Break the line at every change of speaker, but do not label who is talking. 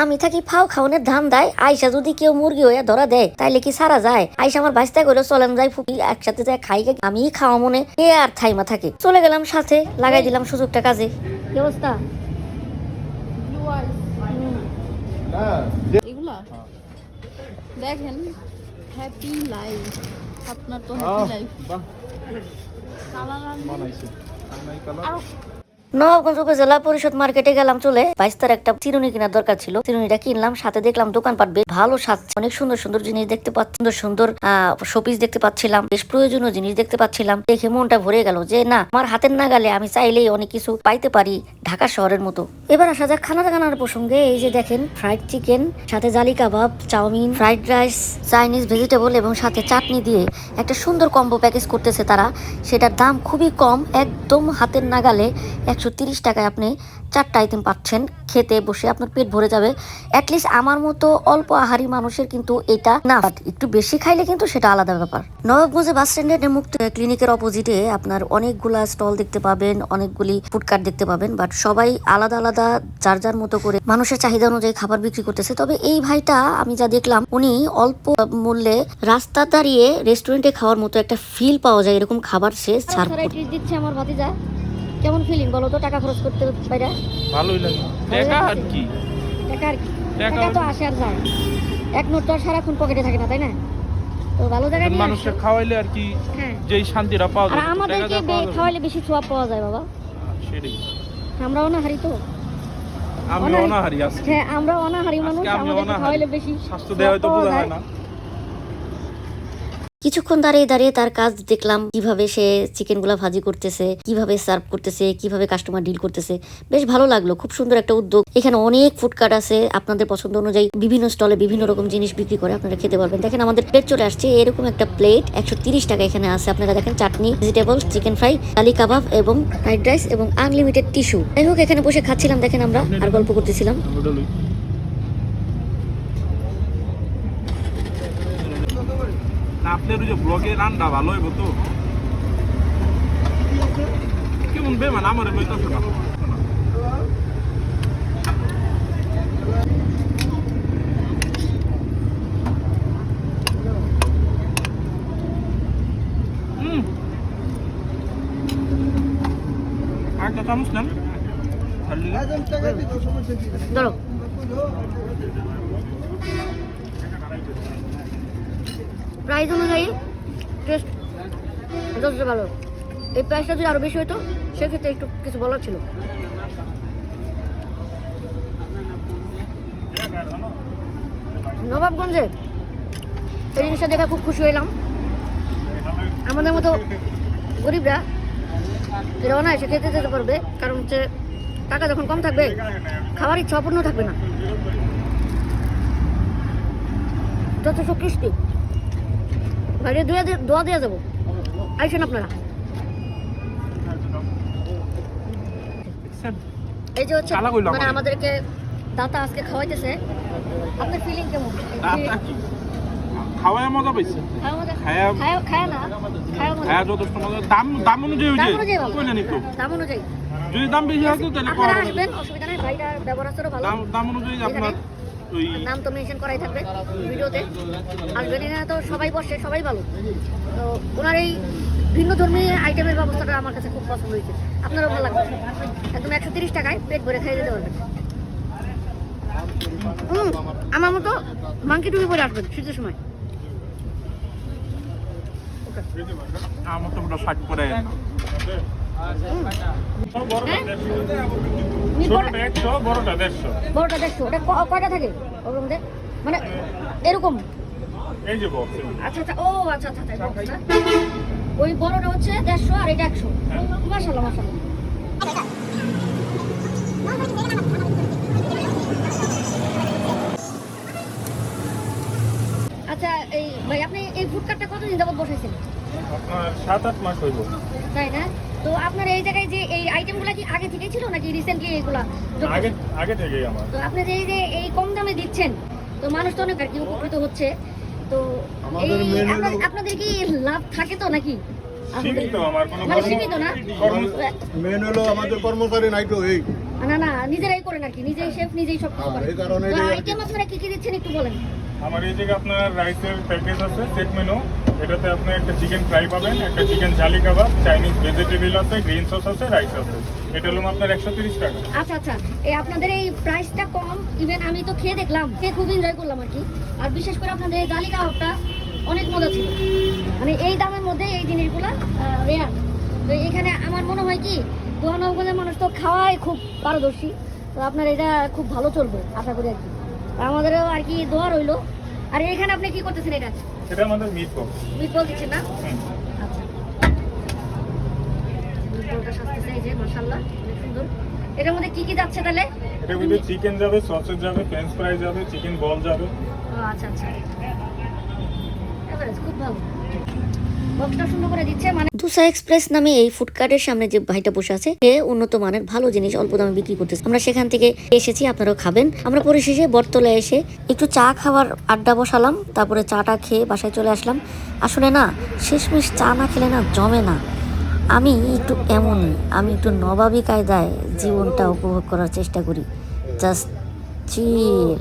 আমি থাকি ফাও খাওয়ানোর ধান দেয় আইসা যদি কেউ মুরগি হইয়া ধরা দেয় তাইলে কি সারা যায়? আইসা আমার বাঁচতে গেলো চলেন যাই ফুকি একসাথে যাই খাই। আমি খাওয়া মনে কে আর থাইমা থাকে। চলে গেলাম সাথে লাগাই দিলাম সুযোগটা কাজে। কি অবস্থা?
এগুলা? দেখেন হ্যাপি লাইফ আপনার তো হ্যাপি লাইফ কালার আরও
নবাবগঞ্জ উপজেলা পরিষদ মার্কেটে গেলাম চলে। বাইস্তার একটা চিরুনি কেনার দরকার ছিল। চিরুনিটা কিনলাম, সাথে দেখলাম দোকানপাট বেশ ভালো সাজছে অনেক সুন্দর সুন্দর জিনিস দেখতে পাচ্ছি সুন্দর সুন্দর শোপিস দেখতে পাচ্ছিলাম, বেশ প্রয়োজনীয় জিনিস দেখতে পাচ্ছিলাম। দেখে মনটা ভরে গেল যে, না, আমার হাতের নাগালে আমি চাইলেই অনেক কিছু পাইতে পারি ঢাকা শহরের মতো। এবার আসা যাক খানা দানার প্রসঙ্গে। এই যে দেখেন ফ্রাইড চিকেন সাথে জালি কাবাব, chowmein fried rice Chinese vegetable এবং সাথে চাটনি দিয়ে একটা সুন্দর কম্বো প্যাকেজ করতেছে তারা। সেটার দাম খুবই কম, একদম হাতের নাগালে একশো তিরিশ টাকায় আপনি চারটা আইটেম পাচ্ছেন। খেতে বসে আপনার পেট ভরে যাবে। অ্যাটলিস্ট আমার মতো অল্প আহারি মানুষের কিন্তু এটা না। একটু বেশি খাইলে কিন্তু সেটা আলাদা ব্যাপার। নবাবগঞ্জে বাস স্ট্যান্ডের মুক্ত ক্লিনিকের অপোজিটে আপনার অনেকগুলা স্টল দেখতে পাবেন অনেকগুলি ফুডকার্ট দেখতে পাবেন। বাট সবাই আলাদা আলাদা যার যার মতো করে মানুষের চাহিদা অনুযায়ী খাবার বিক্রি করতেছে। তবে এই ভাইটা আমি যা দেখলাম উনি অল্প মূল্যে রাস্তা দাঁড়িয়ে রেস্টুরেন্টে খাওয়ার মতো একটা ফিল পাওয়া যায় এরকম খাবার সে ছাড় দিচ্ছে আমার ভাতিজা। কেমন ফিলিং বলো তো টাকা খরচ করতে বাইরে
ভালোই লাগে। টাকা আর কি?
টাকা আর কি?
টাকা
তো আসে আর যায়। এক নোট তো আর সারাক্ষণ পকেটে থাকে না তাই না? তো ভালো জায়গায়
মানুষকে খাওয়াইলে আর কি
হ্যাঁ।
যেই শান্তিটা পাওয়া যায় টাকা
আমাদেরকে
দিয়ে
খাওয়াইলে বেশি সোয়াব পাওয়া যায় বাবা।
না। সেটাই।
আমরা অনাহারি তো।
আমি
অনাহারি-
আজকে।
হ্যাঁ আমরা অনাহারি মানুষ
আজকে আমি
আমাদেরকে
অনাহারি।
খাওয়াইলে বেশি
স্বাস্থ্য দেওয়া হয়তো বোঝা। হয় না।
কিছুক্ষণ দাঁড়িয়ে দাঁড়িয়ে তার কাজ দেখলাম, কীভাবে সে চিকেনগুলা ভাজি করতেছে, কীভাবে সার্ভ করতেছে, কীভাবে কাস্টমার ডিল করতেছে। বেশ ভালো লাগল, খুব সুন্দর একটা উদ্যোগ। এখানে অনেক ফুডকার্ট আছে, আপনাদের পছন্দ অনুযায়ী বিভিন্ন স্টলে বিভিন্ন রকম জিনিস বিক্রি করে আপনারা খেতে পারবেন। দেখেন আমাদের প্লেট চলে আসছে, এরকম একটা প্লেট একশো টাকা এখানে আছে। আপনারা দেখেন, চাটনি ভেজিটেবল চিকেন ফ্রাই আলি কাবাব এবং ফ্রাইড রাইস এবং আনলিমিটেড টিস্যু যাই হোক, এখানে বসে খাচ্ছিলাম, দেখেন আমরা, আর গল্প করতেছিলাম
ওটা লই। না আপনার ওই যে ব্লগে রান্না ভালো হইব তো? কেমন বেমান আমার হইতাছে না। আরেকটা চামচ নেন।
ধরো। প্রাইস অনুযায়ী টেস্ট যথেষ্ট ভালো। এই প্রাইসটা যদি আরও বেশি হতো সেক্ষেত্রে একটু কিছু বলার ছিল। নবাবগঞ্জে এই জিনিসটা দেখে খুব খুশি হইলাম। আমাদের মতো গরিবরা এরা অনায়াসে খেতে যেতে পারবে। কারণ হচ্ছে টাকা যখন কম থাকবে, খাওয়ার ইচ্ছা অপূর্ণ থাকবে না। যথেষ্ট কৃষ্টি। বাইরে দোয়া দোয়া দিয়ে যাব। আইসেন আপনারা। এই যে হচ্ছে মানে আমাদেরকে দাতা আজকে খাওয়াইতেছে। আপনার ফিলিং কেমন?
আপনার খাওয়ায় মজা পাইছে।
খাওয়া মজা?
খায়া-
খায়া খায়া না। খায়া
যথেষ্ট মজা। দাম দাম অনুযায়ী
দাম অনুযায়ী ভালো।
কইলেনই তো।
দাম অনুযায়ী।
যদি দাম বেশি হতো তাহলে
আপনারা আসবেন অসুবিধা নেই ভাইটা ব্যবহার ভালো।
দাম দাম অনুযায়ী আপনার
নাম তো মেনশন করাই থাকবে ভিডিওতে। আসবেন এখানে তো সবাই বসে সবাই ভালো। তো ওনার এই ভিন্ন ধর্মী আইটেমের ব্যবস্থাটা আমার কাছে খুব পছন্দ হয়েছে। আপনারও ভালো লাগবে। একদম একশো তিরিশ টাকায় পেট ভরে খাইয়ে দিতে পারবেন। হুম, আমার মতো মাংকি টুপি পরে আসবেন শীতের সময়।
আমার তো ওটা ষাট?
নি
একশো বড়টা দেড়শো।
দেখছ ওটা কয়টা থাকে ওর মধ্যে? মানে এরকম?
এই যে বক্স
আচ্ছা আচ্ছা। ও আচ্ছা আচ্ছা আচ্ছা? ওই বড়টা হচ্ছে দেড়শো আর এটা একশো। মাসাল্লাহ মাসাল্লাহ আচ্ছা এই ভাই আপনি এই ফুড কার্টটা কতদিন যাবত বসাইছেন
আপনার সাত আট মাস হইব
তাই না? তো আপনার এই জায়গায় যে এই আইটেমগুলো কি আগে থেকেই ছিল নাকি রিসেন্টলি এগুলা?
আগে আগে থেকেই আমার।
তো আপনি যে এই যে এই কম দামে দিচ্ছেন তো মানুষ তো অনেক আর কি উপকৃত হচ্ছে। তো আপনাদের কি লাভ থাকে তো নাকি?
সীমিত আমার কোনো
মানে সীমিত না?
কর্ম-
মেন হলো আমাদের কর্মচারী নাই তো এই।
না না নিজেরাই করেন আর কি নিজেই শেফ নিজেই সব কিছু
হ্যাঁ,
করেন।
এই কারণে
আইটেম আপনারা কি কি দিচ্ছেন একটু বলেন?
আমার এই জায়গায় আপনার রাইসের প্যাকেজ আছে সেট মেনু এটাতে আপনি একটা চিকেন ফ্রাই পাবেন, একটা চিকেন ঝালি কাবাব চাইনিজ ভেজিটেবল আছে গ্রিন সস আছে রাইস আছে। এটা হলো আপনার একশো তিরিশ টাকা।
আচ্ছা আচ্ছা। এই আপনাদের এই প্রাইসটা কম ইভেন আমি তো খেয়ে দেখলাম, খেয়ে খুব এনজয় করলাম আর কি। আর বিশেষ করে আপনাদের এই গালি কাবাবটা অনেক মজা ছিল। মানে এই দামের মধ্যে এই জিনিসগুলো রেয়ার তো এখানে আমার মনে হয় কি দোহানগঞ্জের মানুষ তো খাওয়াই খুব পারদর্শী। তো আপনার এটা খুব ভালো চলবে, আশা করি আর কি। আমাদেরও আর কি দোয়া রইল। আর এখানে আপনি কি করতেছেন এটা?
এটা আমাদের মিট বক্স
মিটবল দিচ্ছেন না? আচ্ছা। মিটবলটা সাজতেছে এই যে মাশাআল্লাহ অনেক সুন্দর। এটার মধ্যে কি কি যাচ্ছে তাহলে?
এটার মধ্যে চিকেন যাবে সসেজ যাবে ফ্রেঞ্চ ফ্রাই যাবে চিকেন বল যাবে।
ও আচ্ছা আচ্ছা। এভারেজ খুব ভালো। বক্সটা মানে দুসা এক্সপ্রেস নামে এই ফুডকার্টের সামনে যে ভাইটা বসে আছে, সে উন্নত মানের ভালো জিনিস অল্প দামে বিক্রি করতেছে। আমরা সেখান থেকে এসেছি, আপনারাও খাবেন। আমরা পরিশেষে বটতলে এসে একটু চা খাওয়ার আড্ডা বসালাম, তারপরে চাটা খেয়ে বাসায় চলে আসলাম। আসলে না, শেষমেশ চা না খেলে না জমে না। আমি একটু এমনই, আমি একটু নবাবী কায়দায় জীবনটা উপভোগ করার চেষ্টা করি। Just chill.